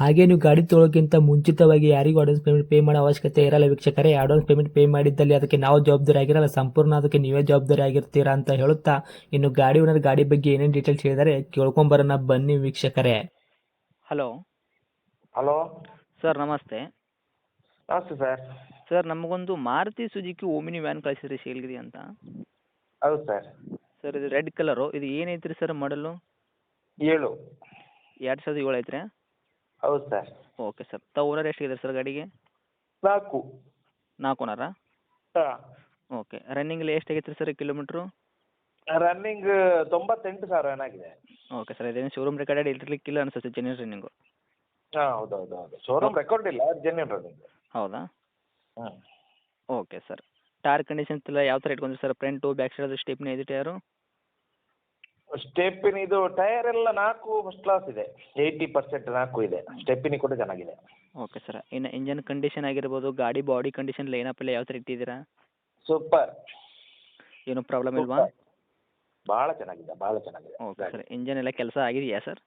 ಹಾಗೆ ನೀವು ಗಾಡಿ ತೊಳೋಕ್ಕಿಂತ ಮುಂಚಿತವಾಗಿ ಯಾರಿಗೂ ಅಡ್ವಾನ್ಸ್ ಪೇಮೆಂಟ್ ಪೇ ಮಾಡೋ ಅವಶ್ಯಕತೆ ಇರಲ್ಲ ವೀಕ್ಷಕರೇ. ಅಡ್ವಾನ್ಸ್ ಪೇಮೆಂಟ್ ಪೇ ಮಾಡಿದ್ದಲ್ಲಿ ಅದಕ್ಕೆ ನಾವು ಜವಾಬ್ದಾರಿ ಆಗಿರಲ್ಲ. ಸಂಪೂರ್ಣ ಅದಕ್ಕೆ ನೀವೇ ಜವಾಬ್ದಾರಿ ಆಗಿರ್ತೀರಾ ಅಂತ ಹೇಳುತ್ತಾ ಇನ್ನು ಗಾಡಿ ಓನರ್ ಗಾಡಿ ಬಗ್ಗೆ ಏನೇನು ಡೀಟೇಲ್ಸ್ ಹೇಳಿದರೆ ಕೇಳ್ಕೊಂಬರೋಣ ಬನ್ನಿ ವೀಕ್ಷಕರೇ. ಹಲೋ ಹಲೋ ಸರ್ ನಮಸ್ತೆ. ನಮಸ್ತೆ ಸರ್ ಸರ್ ನಮಗೊಂದು ಮಾರುತಿ ಸುಜುಕಿ ಓಮಿನಿ ವ್ಯಾನ್ ಕಳಿಸಿದ್ರಿ ಶೇಲ್ಗಿರಿ ಅಂತ. ಹೌದು ಸರ್ ಸರ್ ಇದು ರೆಡ್ ಕಲರು ಇದು ಏನೈತ್ರಿ ಸರ್ ಮಾಡಲು ಏಳು. ಎರಡು ಸಾವಿರದ ಏಳು ಐತ್ರಿ? ಹೌದು ಸರ್. Okay sir. ತಾವು ಓನರ್ ಎಷ್ಟಿದೆ ಸರ್ ಗಾಡಿಗೆ? ನಾಲ್ಕು. ನಾಲ್ಕು ಓನರಾ? ಹಾಂ. ಓಕೆ. ರನ್ನಿಂಗ್ ಎಷ್ಟು ಆಗೈತ್ರಿ ಸರ್ ಕಿಲೋಮೀಟ್ರು ರನ್ನಿಂಗ್ ತೊಂಬತ್ತೆಂಟು ಸಾವಿರ ಏನಾಗಿದೆ ಓಕೆ ಸರ್. ಇದೇನು ಶೋರೂಮ್ ರೆಕಾರ್ಡ್ ಇರ್ಲಿಕ್ಕಿಲ್ಲ ಅನ್ಸುತ್ತೆ ಜೆನ್ಯೂನ್ ರನ್ನಿಂಗು ಹಾಂ ಹೌದು ಹೌದು. ಹೌದು ಶೋರೂಮ್ ರೆಕಾರ್ಡ್ ಇಲ್ಲ ಜೆನ್ಯೂನ್ ರನ್ನಿಂಗ್ ಹೌದಾ? ಹಾಂ. Okay sir. ಟೈರ್ ಕಂಡೀಷನ್ಸ್ ಎಲ್ಲ ಯಾವ ಥರ ಇಟ್ಕೊಂಡ್ರಿ ಸರ್? ಫ್ರಂಟು ಬ್ಯಾಕ್ ಸೈಡ್ ಅದು ಸ್ಟೆಪ್ನಿ ಇದೆ ಟೈರು ಸ್ಟೆಪ್ಪಿನ ಇದು ಟೈರ್ ಎಲ್ಲ ನಾಲ್ಕು ಫಸ್ಟ್ ಕ್ಲಾಸ್ ಇದೆ. ಏಯ್ಟಿ ಪರ್ಸೆಂಟ್ ನಾಲ್ಕು ಇದೆ. ಸ್ಟೆಪ್ಪಿನಿ ಕೂಡ ಚೆನ್ನಾಗಿದೆ. ಓಕೆ ಸರ್ ಇನ್ನು ಇಂಜನ್ ಕಂಡೀಷನ್ ಆಗಿರ್ಬೋದು ಗಾಡಿ ಬಾಡಿ ಕಂಡೀಷನ್ ಲೈನಪ್ ಎಲ್ಲ ಯಾವ ಥರ ಇಟ್ಟಿದ್ದೀರಾ? ಸೂಪರ್ ಏನು ಪ್ರಾಬ್ಲಮ್ ಇಲ್ವಾ? ಭಾಳ ಚೆನ್ನಾಗಿದೆ ಭಾಳ ಚೆನ್ನಾಗಿದೆ. ಓಕೆ ಸರ್ ಇಂಜನ್ ಎಲ್ಲ ಕೆಲಸ ಆಗಿದೆಯಾ ಸರ್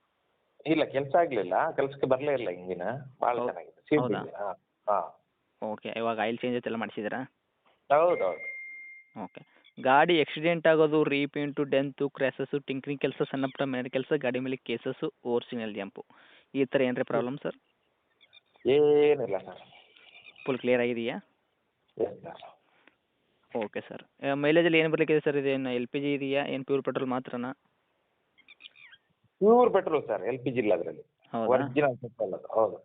ಇಲ್ಲ ಕೆಲಸ ಆಗಲಿಲ್ಲ. ಕೆಲಸಕ್ಕೆ ಬರಲೇ ಇಲ್ಲ ಇಂಜಿನ್ ಭಾಳ ಚೆನ್ನಾಗಿದೆ. ಸೀಟ್ ಹೌದಾ? ಇದೆ. ಹಾಂ ಹಾಂ. ಓಕೆ ಇವಾಗ ಆಯಿಲ್ ಚೇಂಜ್ ಎಲ್ಲ ಮಾಡಿಸಿದ್ದೀರಾ? ಹೌದು ಹೌದು. ಓಕೆ ಗಾಡಿ ಆಕ್ಸಿಡೆಂಟ್ ಆಗೋದು ರೀಪೇಂಟು ಡೆಂತು ಕ್ರ್ಯಾಸಸ್ಸು ಟಿಂಕ್ರಿಂಗ್ ಕೆಲಸ ಸಣ್ಣ ಪುಟ್ಟ ಮನೆ ಕೆಲಸ ಗಾಡಿ ಮೇಲೆ ಕೇಸಸ್ಸು ಓರ್ಸಿನಲ್ ಜಂಪು ಈ ಥರ ಏನ್ರಿ ಪ್ರಾಬ್ಲಮ್ ಸರ್ ಏನಿಲ್ಲ ಸರ್ ಫುಲ್ ಕ್ಲಿಯರ್ ಆಗಿದೆಯಾ? ಓಕೆ ಸರ್ ಮೈಲೇಜಲ್ಲಿ ಏನು ಬರಲಿಕ್ಕಿದೆ ಸರ್ ಇದೇನು ಎಲ್ ಪಿ ಜಿ ಇದೆಯಾ? ಏನು pure petrol ಮಾತ್ರನಾ? Pure petrol sir L P G ಇಲ್ಲ ಅದರಲ್ಲಿ. ಹೌದಾ? ಒರಿಜಿನಲ್ ಪೆಟ್ರೋಲ್ ಅದು ಹೌದು.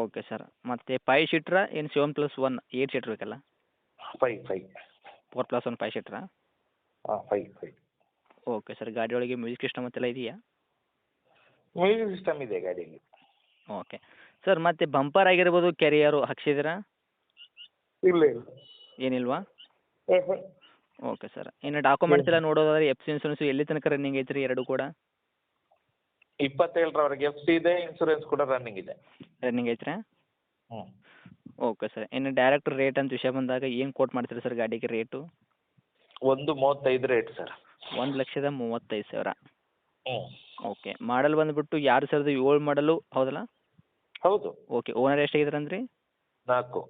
ಓಕೆ ಸರ್ ಮತ್ತೆ ಫೈವ್ ಸೀಟ್ರಾ ಏನು seven plus one eight seater ಬೇಕಲ್ಲ? ಫೈ ಫೈ ಫೋರ್ ಪ್ಲಸ್ ಒನ್ ಫೈವ್ ಸೀಟ್ರಾ ಹಾಂ ಫೈ ಫೈ ಓಕೆ ಸರ್ ಗಾಡಿ ಒಳಗೆ ಮ್ಯೂಸಿಕ್ ಸಿಸ್ಟಮ್ ಅಂತೆಲ್ಲ ಇದೆಯಾ? ಮ್ಯೂಸಿಕ್ ಸಿಸ್ಟಮ್ ಇದೆ ಗಾಡಿಯಲ್ಲಿ. ಓಕೆ ಸರ್ ಮತ್ತೆ ಬಂಪರ್ ಆಗಿರ್ಬೋದು ಕೆರಿಯರು ಹಾಕ್ಸಿದ್ದೀರಾ? ಇಲ್ಲ ಇಲ್ಲ. ಏನಿಲ್ವಾ? ಓಕೆ ಸರ್ ಇನ್ನು ಡಾಕ್ಯುಮೆಂಟ್ಸ್ ಎಲ್ಲ ನೋಡೋದಾದ್ರೆ ಎಫ್ ಸಿ ಇನ್ಸೂರೆನ್ಸ್ ಎಲ್ಲಿ ತನಕ ರನ್ನಿಂಗ್ ಐತ್ರಿ ಎರಡು ಕೂಡ? ಇಪ್ಪತ್ತೇಳರವರೆಗೆ ಎಫ್ ಸಿ ಇದೆ ಇನ್ಸೂರೆನ್ಸ್ ಕೂಡ ರನ್ನಿಂಗ್ ಇದೆ. ರನ್ನಿಂಗ್ ಐತ್ರಾ ಹ್ಞೂ ಓಕೆ ಸರ್ ಇನ್ನು ಡೈರೆಕ್ಟ್ ರೇಟ್ ಅಂತ ವಿಷಯ ಬಂದಾಗ ಏನು ಕೋಟ್ ಮಾಡ್ತೀರಿ ಸರ್ ಗಾಡಿಗೆ ರೇಟು ಒಂದು ಮೂವತ್ತೈದು ರೇಟ್ ಸರ್ ಒಂದು ಲಕ್ಷದ ಮೂವತ್ತೈದು ಸಾವಿರ. ಹ್ಞೂ ಓಕೆ ಮಾಡಲ್ ಬಂದುಬಿಟ್ಟು ಎರಡು ಸಾವಿರದ ಏಳು ಮಾಡಲು ಹೌದಲ್ಲ? ಹೌದು. ಓಕೆ ಓನರ್ ಎಷ್ಟಾಗಿದ್ದಾರೆ ಅಂದ್ರಿ ನಾಲ್ಕು.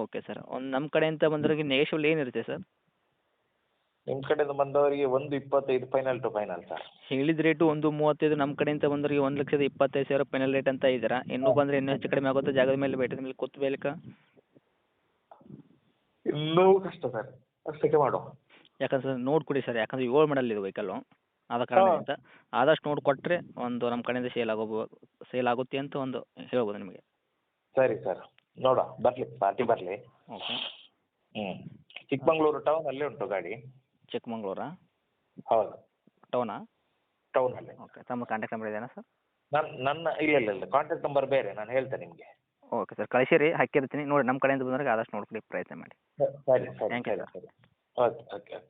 ಓಕೆ ಸರ್ ಒಂದು ನಮ್ಮ ಕಡೆಯಿಂದ ಬಂದ್ರೆ ನೆಗೆಶಿಬಲ್ ಏನಿರುತ್ತೆ ಸರ್ ನಿಮ್ಮ ಕಡೆಯಿಂದ ಬಂದವರಿಗೆ ಒಂದು ಇಪ್ಪತ್ತೈದು ಫೈನಲ್ ಟು ಫೈನಲ್ ಸರ್ ಹೇಳಿದ ರೇಟು ಒಂದು ಮೂವತ್ತೈದು ನಮ್ಮ ಕಡೆಯಿಂದ ಬಂದವರಿಗೆ ಒಂದು ಲಕ್ಷದ ಇಪ್ಪತ್ತೈದು ಸಾವಿರ ಫೈನಲ್ ರೇಟ್ ಅಂತ ಇದ್ದೀರಾ? ಇನ್ನೂ ಬಂದ್ರೆ ಇನ್ನೂ ಹೆಚ್ಚು ಕಡಿಮೆ ಆಗುತ್ತೆ? ಜಾಗದ ಮೇಲೆ ಬೆಟ್ಟದ ಮೇಲೆ ಕೂತ್ ಬೇಕ ಇನ್ನೂ ಕಷ್ಟ ಸರ್ ಅಷ್ಟಕ್ಕೆ ಮಾಡುವ. ಯಾಕಂದ್ರೆ ಸರ್ ನೋಡಿ ಕೊಡಿ ಸರ್ ಯಾಕಂದ್ರೆ ಏಳು ಮಾಡಲ್ ಇದು ವೆಹಿಕಲ್ಲು ಆದ ಕಾರಣದಿಂದ ಆದಷ್ಟು ನೋಡಿ ಕೊಟ್ಟರೆ ಒಂದು ನಮ್ಮ ಕಡೆಯಿಂದ ಸೇಲ್ ಆಗೋ ಸೇಲ್ ಆಗುತ್ತೆ ಅಂತ ಒಂದು ಹೇಳ್ಬೋದು ನಿಮಗೆ. ಸರಿ ಸರ್ ನೋಡುವ. ಬರಲಿ ಪಾರ್ಟಿ ಬರಲಿ. ಓಕೆ ಹ್ಞೂ ಚಿಕ್ಕಮಂಗ್ಳೂರು ಟೌನ್ ಅಲ್ಲೇ ಉಂಟು ಗಾಡಿ. ಚಿಕ್ಕಮಂಗ್ಳೂರಾ? ಹೌದು. ಟೌನಾ ಟೌನಲ್ಲಿ ಓಕೆ ತಮ್ಮ ಕಾಂಟ್ಯಾಕ್ಟ್ ನಂಬರ್ ಇದೆಯಾ ಸರ್ ನನ್ನ ನನ್ನ ಇಲ್ಲ ಇಲ್ಲ ಇಲ್ಲ ಕಾಂಟ್ಯಾಕ್ಟ್ ನಂಬರ್ ಬೇರೆ ನಾನು ಹೇಳ್ತೇನೆ ನಿಮಗೆ. ಓಕೆ ಸರ್ ಕಳಿಸಿರಿ ಹಾಕಿರ್ತೀನಿ. ನೋಡಿ ನಮ್ಮ ಕಡೆಯಿಂದ ಬಂದಾಗ ಆದಷ್ಟು ನೋಡ್ಕೊಳ್ಳಿ ಪ್ರಯತ್ನ ಮಾಡಿ. ಸರಿ ಸರಿ ಥ್ಯಾಂಕ್ ಯು ಸರಿ ಸರಿ. Okay okay okay